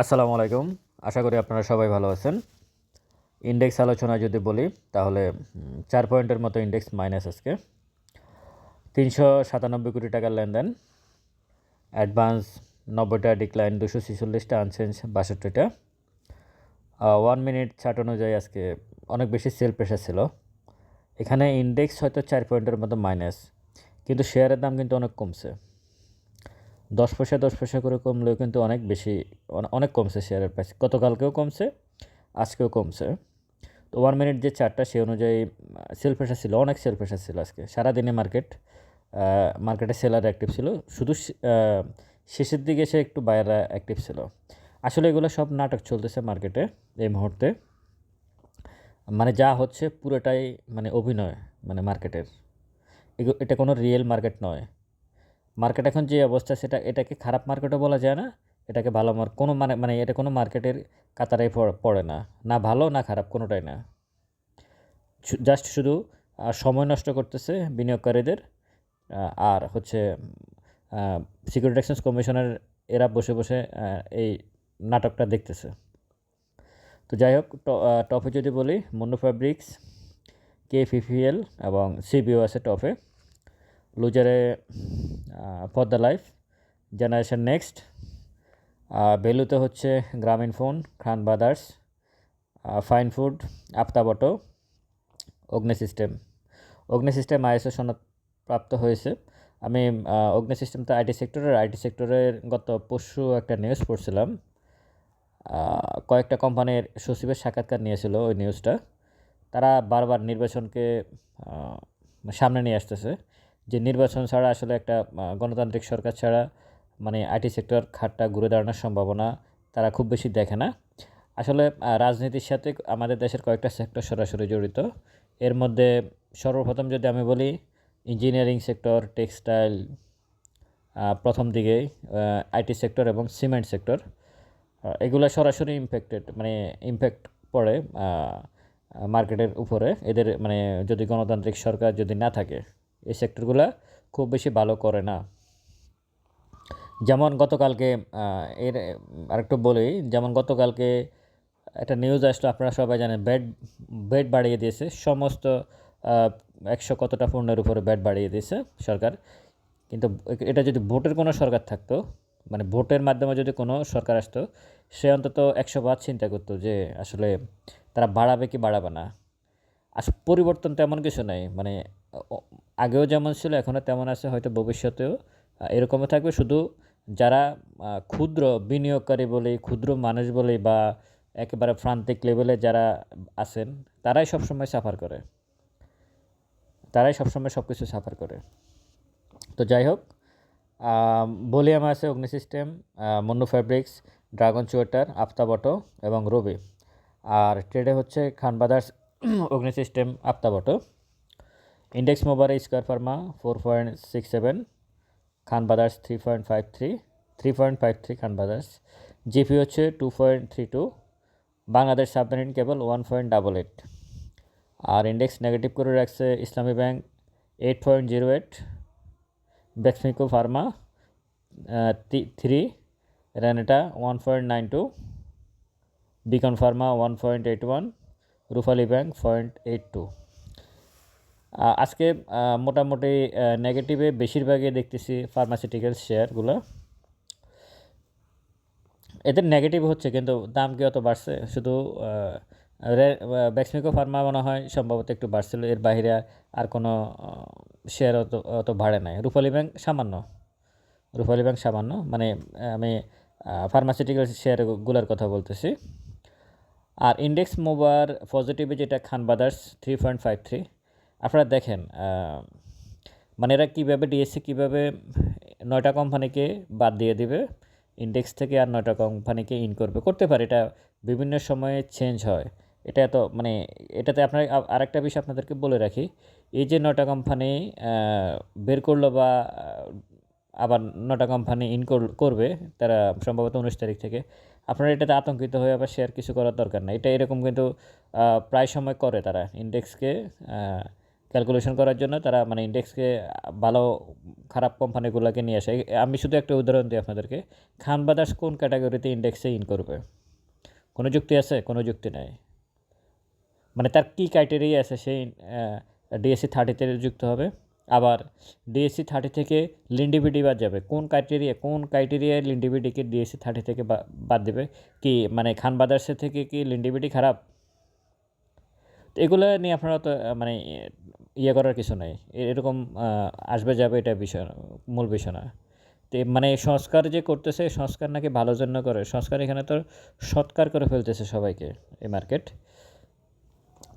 আসসালামু আলাইকুম। আশা করি আপনারা সবাই ভালো আছেন। ইন্ডেক্স আলোচনা যদি বলি, তাহলে চার পয়েন্টের মতো ইন্ডেক্স মাইনাস আজকে। তিনশো সাতানব্বই কোটি টাকার লেনদেন। অ্যাডভান্স নব্বইটা ডিক্লাইন, দুশো ছিচল্লিশটা আনচেঞ্জ, বাষট্টিটা। ওয়ান মিনিট চার্ট অনুযায়ী আজকে অনেক বেশি সেল প্রেশার ছিল। এখানে ইন্ডেক্স হয়তো চার পয়েন্টের মতো মাইনাস, কিন্তু শেয়ারের দাম কিন্তু অনেক কমছে। দশ পয়সা দশ পয়সা করে কমলেও কিন্তু অনেক বেশি অনেক কমছে শেয়ারের প্রাইস গতকালকেও কমছে, আজকেও কমছে। তো ওয়ান মিনিট যে চারটা সে অনুযায়ী সেল প্রেশার ছিল, অনেক সেল প্রেশার ছিল আজকে। সারাদিনে মার্কেট মার্কেটে সেলার অ্যাক্টিভ ছিল। শুধু শেষের দিকে সে একটু বায়াররা অ্যাক্টিভ ছিল। আসলে এগুলো সব নাটক চলতেছে মার্কেটে এই মুহূর্তে। মানে যা হচ্ছে পুরোটাই মানে অভিনয় মানে মার্কেটের এটা কোনো রিয়েল মার্কেট নয়। মার্কেট এখন যে অবস্থা, সেটা, এটাকে খারাপ মার্কেটও বলা যায় না। এটাকে ভালো মার্ক কোনো মানে মানে এটা কোনো মার্কেটের কাতারে পড়- না। না ভালো, না খারাপ, কোনোটাই না। জাস্ট শুধু সময় নষ্ট করতেছে বিনিয়োগকারীদের। আর হচ্ছে সিকিউরিটি এক্সচেঞ্জ কমিশনের এরা বসে বসে এই নাটকটা দেখতেছে। তো যাই হোক টপে যদি বলি মন্নু ফ্যাব্রিক্স কে ফিফিএল এবং সিবিও আছে টপে লুজারে for the life generation next ভ্যালুতে হচ্ছে Grameenphone, Khan Brothers fine food Aftab Auto Agni system Agni system ISO সনদ প্রাপ্ত হয়েছে। আমি অগ্নি সিস্টেম তো আইটি সেক্টরের আইটি সেক্টরের গত পরশু একটা নিউজ পড়ছিলাম। কয়েকটা কোম্পানির সচিবের সাক্ষাৎকার নিয়েছিল ওই নিউজটা তারা বারবার নির্বাচনকে সামনে নিয়ে আসতেছে। যে নির্বাচন ছাড়া আসলে একটা গণতান্ত্রিক সরকার ছাড়া মানে আইটি সেক্টর খাতটা ঘুরে দাঁড়ানোর সম্ভাবনা তারা খুব বেশি দেখে না। আসলে রাজনীতির সাথে আমাদের দেশের কয়েকটা সেক্টর সরাসরি জড়িত। এর মধ্যে সর্বপ্রথম যদি আমি বলি, ইঞ্জিনিয়ারিং সেক্টর, টেক্সটাইল প্রথম দিকেই আইটি সেক্টর এবং সিমেন্ট সেক্টর এগুলো সরাসরি ইম্প্যাক্টেড মানে ইম্প্যাক্ট পড়ে মার্কেটের উপরে। এদের মানে যদি গণতান্ত্রিক সরকার যদি না থাকে এই সেক্টরগুলো খুব বেশি ভালো করে না। যেমন গতকালকে এর আরেকটু বলি, যেমন গতকালকে একটা নিউজ আসলো, আপনারা সবাই জানেন বেড বেড বাড়িয়ে দিয়েছে। সমস্ত একশো কতটা পণ্যের উপরে বেড বাড়িয়ে দিয়েছে সরকার। কিন্তু এটা যদি ভোটের কোনো সরকার থাকতো মানে ভোটের মাধ্যমে যদি কোনো সরকার আসতো, সে অন্তত একশো বার চিন্তা করতো যে আসলে তারা বাড়াবে কি বাড়াবে না। আস পরিবর্তন তেমন কিছু নাই মানে আগেও যেমন ছিল, এখনও তেমন আছে, হয়তো ভবিষ্যতেও। এরকমও থাকবে, শুধু যারা ক্ষুদ্র বিনিয়োগকারী বলি, ক্ষুদ্র মানুষ বলি বা একেবারে প্রান্তিক লেভেলে যারা আছেন, তারাই সবসময় সাফার করে। তারাই সবসময় সব কিছু সাফার করে। তো যাই হোক ভলিউম আছে, Agni system Monno fabrics dragon sweater Aftab Auto এবং রবি আর ট্রেডে হচ্ছে Khan Brothers Agni system Aftab Auto index মোবারে Square pharma four point six seven Khan Brothers three point five three three point five three Khan Brothers GP হচ্ছে two point three two Bangladesh submarine cable one point double eight আর index negative করে রাখছে Islami bank eight point zero eight Beximco pharma three Renata one point nine two Beacon pharma one point eight one Rupali bank point eight two আজকে মোটামুটি নেগেটিভে বেশিরভাগই দেখতেছি pharmaceutical শেয়ারগুলো এদের negative হচ্ছে, কিন্তু দাম কি অত বাড়ছে? শুধু ব্যাক্সমিকো ফার্মা মনে হয় সম্ভবত একটু বাড়ছিল, এর বাইরে আর কোনো শেয়ার অত অত বাড়ে নাই। রূপালী ব্যাংক সামান্য। রূপালী ব্যাংক সামান্য। মানে আমি ফার্মাসিউটিক্যাল শেয়ারগুলোর কথা বলতেছি। আর ইন্ডেক্স মোবার পজিটিভে যেটা Khan Brothers three point five three আপনারা দেখেন মানে এরা কীভাবে ডিএসসি কীভাবে নয়টা কোম্পানিকে বাদ দিয়ে দিবে ইন্ডেক্স থেকে আর নয়টা কোম্পানিকে ইন করবে, করতে পারে। এটা বিভিন্ন সময়ে চেঞ্জ হয়। এটা এত মানে এটাতে আপনার আরেকটা বিষয় আপনাদেরকে বলে রাখি, এই যে নয়টা কোম্পানি বের করল বা আবার নটা কোম্পানি ইন করবে, তারা সম্ভবত উনিশ তারিখ থেকে, আপনারা এটাতে আতঙ্কিত হয়ে আবার শেয়ার কিছু করার দরকার নাই। এটা এরকম কিন্তু প্রায় সময় করে তারা ইন্ডেক্সকে ক্যালকুলেশন করার জন্য তারা মানে ইন্ডেক্সকে ভালো, খারাপ কোম্পানিগুলোকে নিয়ে আসে। আমি শুধু একটা উদাহরণ দিই আপনাদেরকে। খান বাদার্স কোন ক্যাটাগরিতে ইন্ডেক্সে ইন করবে? কোনো যুক্তি আছে? কোনো যুক্তি নাই। মানে তার কী ক্রাইটেরিয়া আছে? সেই ডিএসসি থার্টিতে যুক্ত হবে। আবার ডিএসসি থার্টি থেকে লিন্ডিবিডি বাদ যাবে। কোন ক্রাইটেরিয়া কোন ক্রাইটেরিয়ায় লিন্ডিবিডিকে ডিএসসি থার্টি থেকে বাদ দেবে? কি মানে খান বাদার্সের থেকে কি লিন্ডিবিডি খারাপ? এগুলো নিয়ে আপনারা তো মানে ইয়ে করার কিছু নেই। এরকম আসবে যাবে এটা বিষয়, মূল বিষয় না। তো মানে সংস্কার যে করতেছে, সংস্কার নাকি ভালোর জন্য করে। সংস্কার এখানে তো সৎকার করে ফেলতেছে সবাইকে এই মার্কেট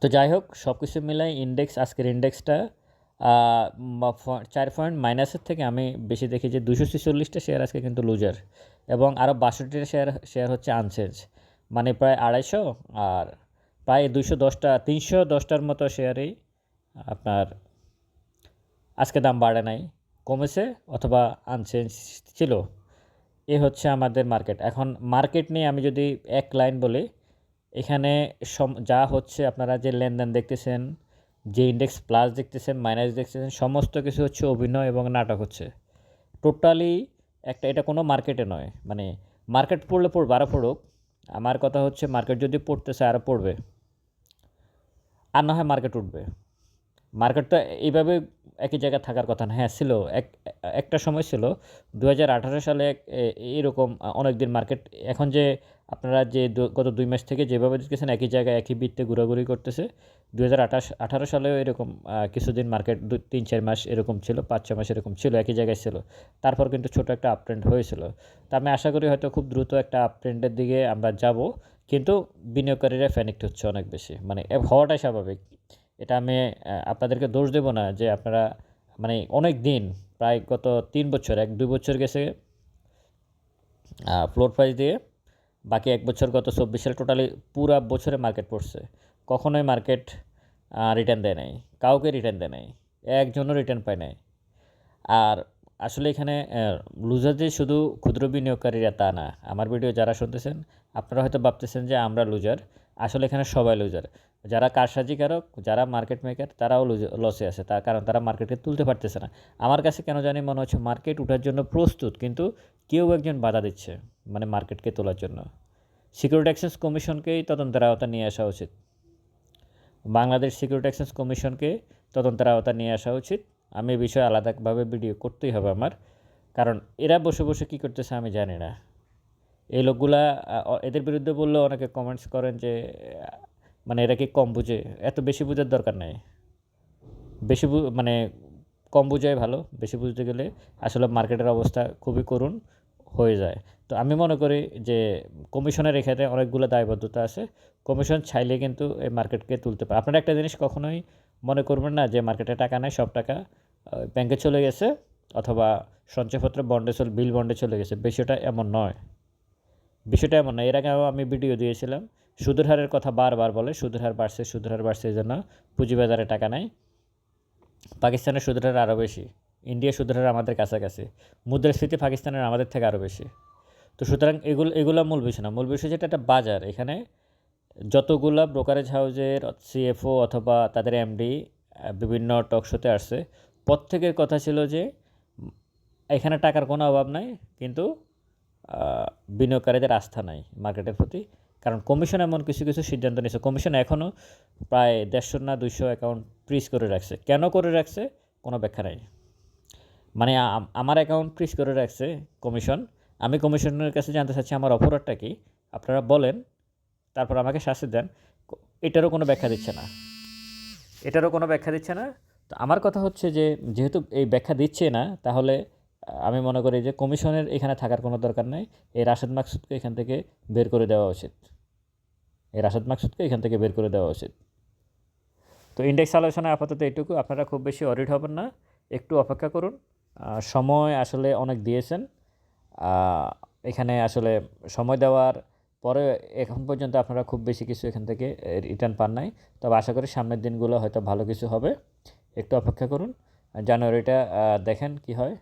তো যাই হোক সব কিছু মিলাই ইন্ডেক্স আজকের ইন্ডেক্সটা চার পয়েন্ট মাইনাসের থেকে আমি বেশি দেখি যে দুশো ছেচল্লিশটা শেয়ার আজকে কিন্তু লুজার এবং আরও বাষট্টিটা শেয়ার শেয়ার হচ্ছে আনচেঞ্জ মানে প্রায় আড়াইশো আর প্রায় দুশো দশটা, তিনশো দশটার মতো শেয়ারেই আপনার আজকে দাম বাড়ে নাই, কমেছে অথবা আনচেঞ্জ ছিল। এ হচ্ছে আমাদের মার্কেট এখন মার্কেট নিয়ে আমি যদি এক লাইন বলি, এখানে সম- যা হচ্ছে আপনারা যে লেনদেন দেখতেছেন, যে ইন্ডেক্স প্লাস দেখতেছেন মাইনাস দেখতেছেন, সমস্ত কিছু হচ্ছে অভিনয় এবং নাটক হচ্ছে। টোটালি একটা, এটা কোনো মার্কেটে নয়। মানে মার্কেট পড়লে পড়বে আরও পড়ুক। আমার কথা হচ্ছে মার্কেট যদি পড়তেছে আরও পড়বে। আর না হয় মার্কেট উঠবে। মার্কেট তো এইভাবে একই জায়গায় থাকার কথা না। হ্যাঁ ছিল। এক, একটা সময় ছিল দু হাজার আঠারো সালে এরকম অনেক দিন মার্কেট, এখন যে আপনারা যে গত দুই মাস থেকে যেভাবে দেখতেছেন, একই জায়গায় একই বৃত্তে ঘোরাঘুরি করতেছে। দু হাজার সালেও এরকম কিছুদিন মার্কেট দু, তিন, চার মাস এরকম ছিল, পাঁচ ছ মাস এরকম ছিল, একই জায়গায় ছিল। তারপর কিন্তু ছোট একটা আপট্রেন্ড হয়েছিল। তা আমি আশা করি হয়তো খুব দ্রুত একটা আপট্রেন্ডের দিকে আমরা যাব, কিন্তু বিনিয়োগকারীরা ফ্যানিক্ট হচ্ছে অনেক বেশি। মানে হওয়াটাই স্বাভাবিক। এটা আমি আপনাদেরকে দোষ দেব না যে আপনারা মানে অনেক দিন, প্রায় গত তিন বছর, এক দুই বছর গেছে ফ্লোর প্রাইস দিয়ে, বাকি এক বছর গত চব্বিশ সালে টোটালি পুরা বছরে মার্কেট পড়ছে। কখনোই মার্কেট রিটার্ন দেয় নাই, কাউকে রিটার্ন দেয় নাই, একজনও রিটার্ন পায় নাই। আর আসলে এখানে লুজার যে শুধু ক্ষুদ্র বিনিয়োগকারীরা তা না, আমার ভিডিও যারা শুনতেছেন, আপনারা হয়তো ভাবতেছেন যে আমরা লুজার আসলে এখানে সবাই লুজার যারা কারসাজিকারক যারা মার্কেট মেকার তারাও লসে আছে। তার কারণ তারা মার্কেটকে তুলতে পারতেছে না। আমার কাছে কেন জানি মনে হচ্ছে মার্কেট ওঠার জন্য প্রস্তুত, কিন্তু কেউ একজন বাধা দিচ্ছে মানে মার্কেটকে তোলার জন্য। সিকিউরিটি এক্সচেঞ্জ কমিশনকেই তদন্তের আওতা নিয়ে আসা উচিত? বাংলাদেশ সিকিউরিটি এক্সচেঞ্জ কমিশনকে তদন্তের আওতা নিয়ে আসা উচিত? আমি এই বিষয়ে আলাদাভাবে ভিডিও করতেই হবে আমার। কারণ এরা বসে বসে কী করতেছে আমি জানি না। এই লোকগুলা এদের বিরুদ্ধে বললেও অনেকে কমেন্টস করেন যে মানে এরা কি কম বুঝে? এত বেশি বুঝার দরকার নেই। বেশি মানে কম বুঝাই ভালো। বেশি বুঝতে গেলে আসলে মার্কেটের অবস্থা খুবই করুণ হয়ে যায়। তো আমি মনে করি যে, কমিশনের এখানে অনেকগুলো দায়বদ্ধতা আছে। কমিশন চাইলে কিন্তু এই মার্কেটকে তুলতে পারে। আপনারা একটা জিনিস কখনোই মনে করবেন না যে, মার্কেটে টাকা নেই, সব টাকা ব্যাংকে চলে গেছে অথবা সঞ্চয়পত্র বন্ডে চলে বিল বন্ডে চলে গেছে। বিষয়টা এমন নয়। বিষয়টা এমন না, এর আগেও আমি ভিডিও দিয়েছিলাম, সুদের হারের কথা বারবার বলে, সুদের হার বাড়ছে, সুদের হার বাড়ছে এই জন্য পুঁজিবাজারে টাকা নেয় পাকিস্তানের সুদের হার আরও বেশি, ইন্ডিয়া সুদের হার আমাদের কাছাকাছি মুদ্রাস্ফীতি পাকিস্তানের আমাদের থেকে আরও বেশি। তো সুতরাং এগুলো এগুলো মূল বিষয় না, মূল বিষয় যেটা একটা বাজার। এখানে যতগুলা ব্রোকারেজ হাউজের সিএফও অথবা তাদের এমডি বিভিন্ন টক শোতে আসছে, প্রত্যেকের কথা ছিল যে, এখানে টাকার কোনো অভাব নাই, কিন্তু বিনিয়োগকারীদের আস্থা নাই মার্কেটের প্রতি। কারণ কমিশন এমন কিছু কিছু সিদ্ধান্ত নিয়েছে। কমিশন এখনও প্রায় দেড়শো না দুইশো অ্যাকাউন্ট ফ্রিজ করে রাখছে। কেন করে রাখছে? কোনো ব্যাখ্যা নাই। মানে আমার অ্যাকাউন্ট ফ্রিজ করে রাখছে কমিশন আমি কমিশনের কাছে জানতে চাচ্ছি আমার অপরাধটা কি? আপনারা বলেন, তারপর আমাকে শাস্তি দেন। এটারও কোনো ব্যাখ্যা দিচ্ছে না। এটারও কোনো ব্যাখ্যা দিচ্ছে না। তো আমার কথা হচ্ছে যে, যেহেতু এই ব্যাখ্যা দিচ্ছে না, তাহলে আমি মনে করি যে কমিশনের এখানে থাকার কোনো দরকার নেই। এই রাশেদ মাকসুদকে এখান থেকে বের করে দেওয়া উচিত। এই রাশেদ মাকসুদকে এখান থেকে বের করে দেওয়া উচিত। তো ইন্ডেক্স আলোচনা আপাতত এটুকু আপনারা খুব বেশি অডিট হবেন না। একটু অপেক্ষা করুন। সময় আসলে অনেক দিয়েছেন। এখানে আসলে সময় দেওয়ার পরে এখন পর্যন্ত আপনারা খুব বেশি কিছু এখান থেকে রিটার্ন পান নাই। তবে আশা করি সামনের দিনগুলো হয়তো ভালো কিছু হবে। একটু অপেক্ষা করুন। জানুয়ারিটা দেখেন কি হয়।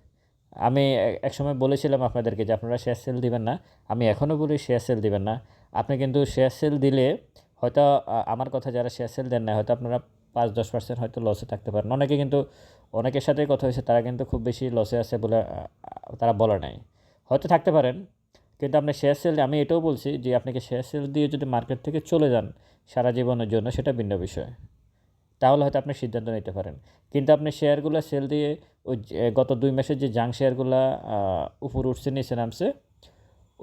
আমি এক- একসময় বলেছিলাম আপনাদেরকে যে আপনারা শেয়ার সেল দিবেন না। আমি এখনও বলি শেয়ার সেল দিবেন না। আপনি কিন্তু শেয়ার সেল দিলে হয়তো আমার কথা যারা শেয়ার সেল দেন না হয়তো আপনারা পাঁচ দশ পার্সেন্ট হয়তো লসে থাকতে পারেন। অনেকে কিন্তু, অনেকের সাথে কথা হয়েছে, তারা কিন্তু খুব বেশি লসে আছে বলে তারা বলে নাই। হয়তো থাকতে পারেন, কিন্তু আপনি শেয়ার সেল আমি এটাও বলছি যে আপনাকে শেয়ার সেল দিয়ে যদি মার্কেট থেকে চলে যান সারা জীবনের জন্য, সেটা ভিন্ন বিষয়। তাহলে হয়তো আপনি সিদ্ধান্ত নিতে পারেন। কিন্তু আপনি শেয়ারগুলো সেল দিয়ে ওই গত দুই মাসের যে জাং শেয়ারগুলো উপর উঠছে, নিচে নামছে,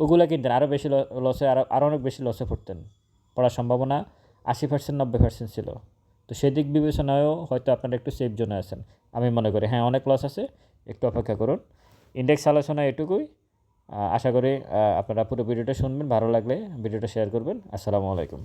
ওগুলো কিনতেন। আরও বেশি লসে আরও আরও অনেক বেশি লসে পড়তেন। পড়ার সম্ভাবনা আশি পার্সেন্ট নব্বই পার্সেন্ট ছিল। তো সেদিক বিবেচনায়ও হয়তো আপনারা একটু সেফ জোনে আছেন। আমি মনে করি হ্যাঁ অনেক লস আছে, একটু অপেক্ষা করুন। ইন্ডেক্স আলোচনা এটুকুই। আশা করি আপনারা পুরো ভিডিওটা শুনবেন, ভালো লাগলে ভিডিওটা শেয়ার করবেন। আসসালামু আলাইকুম।